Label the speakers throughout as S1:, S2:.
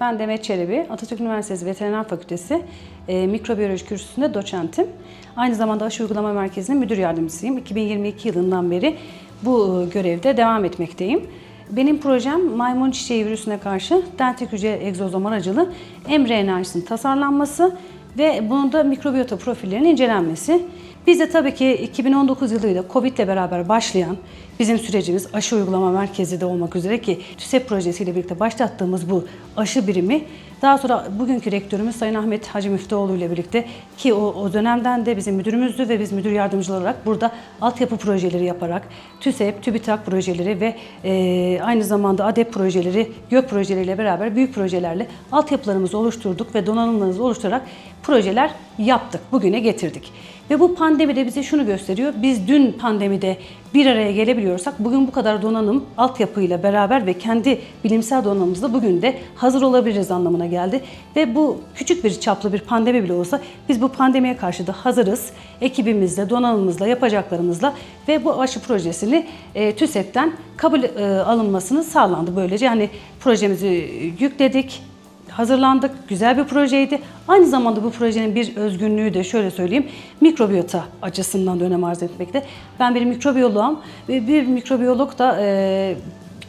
S1: Ben Demet Çelebi, Atatürk Üniversitesi Veteriner Fakültesi e, Mikrobiyoloji kürsüsünde doçentim. Aynı zamanda Aşı Uygulama Merkezi'nin müdür yardımcısıyım. 2022 yılından beri bu e, görevde devam etmekteyim. Benim projem maymun çiçeği virüsüne karşı dentik hücre egzozom aracılı mRNA'sının tasarlanması ve bunun da mikrobiyota profillerinin incelenmesi. Biz de tabii ki 2019 yılıyla Covid ile beraber başlayan bizim sürecimiz aşı uygulama merkezi de olmak üzere ki TÜSEP projesiyle birlikte başlattığımız bu aşı birimi daha sonra bugünkü rektörümüz Sayın Ahmet Hacı Müftüoğlu ile birlikte ki o, o dönemden de bizim müdürümüzdü ve biz müdür yardımcıları olarak burada altyapı projeleri yaparak TÜSEP, TÜBİTAK projeleri ve e, aynı zamanda ADEP projeleri, GÖK projeleriyle beraber büyük projelerle altyapılarımızı oluşturduk ve donanımlarımızı oluşturarak projeler yaptık, bugüne getirdik. Ve bu pandemi de bize şunu gösteriyor. Biz dün pandemide bir araya gelebiliyorsak bugün bu kadar donanım altyapıyla beraber ve kendi bilimsel donanımımızla bugün de hazır olabiliriz anlamına geldi. Ve bu küçük bir çaplı bir pandemi bile olsa biz bu pandemiye karşı da hazırız. Ekibimizle, donanımımızla, yapacaklarımızla ve bu aşı projesini e, TÜSEP'ten kabul e, alınmasını sağlandı. Böylece yani projemizi yükledik, hazırlandık. Güzel bir projeydi. Aynı zamanda bu projenin bir özgünlüğü de şöyle söyleyeyim. Mikrobiyota açısından da önem arz etmekte. Ben bir mikrobiyoloğum ve bir mikrobiyolog da e,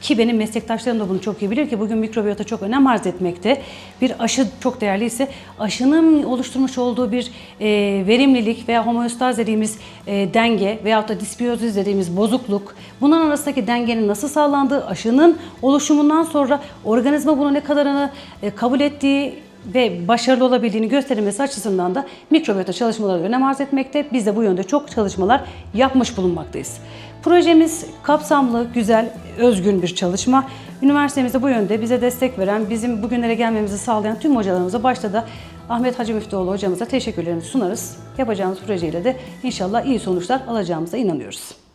S1: ki benim meslektaşlarım da bunu çok iyi bilir ki bugün mikrobiyota çok önem arz etmekte. Bir aşı çok değerliyse aşının oluşturmuş olduğu bir e, verimlilik veya homeostaz dediğimiz e, denge veyahut da disbiyozis dediğimiz bozukluk bunların arasındaki dengenin nasıl sağlandığı aşının oluşumundan sonra organizma bunu ne kadarını e, kabul ettiği ve başarılı olabildiğini gösterilmesi açısından da mikrobiyota çalışmaları önem arz etmekte. Biz de bu yönde çok çalışmalar yapmış bulunmaktayız. Projemiz kapsamlı, güzel, özgün bir çalışma. Üniversitemizde bu yönde bize destek veren, bizim bugünlere gelmemizi sağlayan tüm hocalarımıza başta da Ahmet Hacı Müftüoğlu hocamıza teşekkürlerimizi sunarız. Yapacağımız projeyle de inşallah iyi sonuçlar alacağımıza inanıyoruz.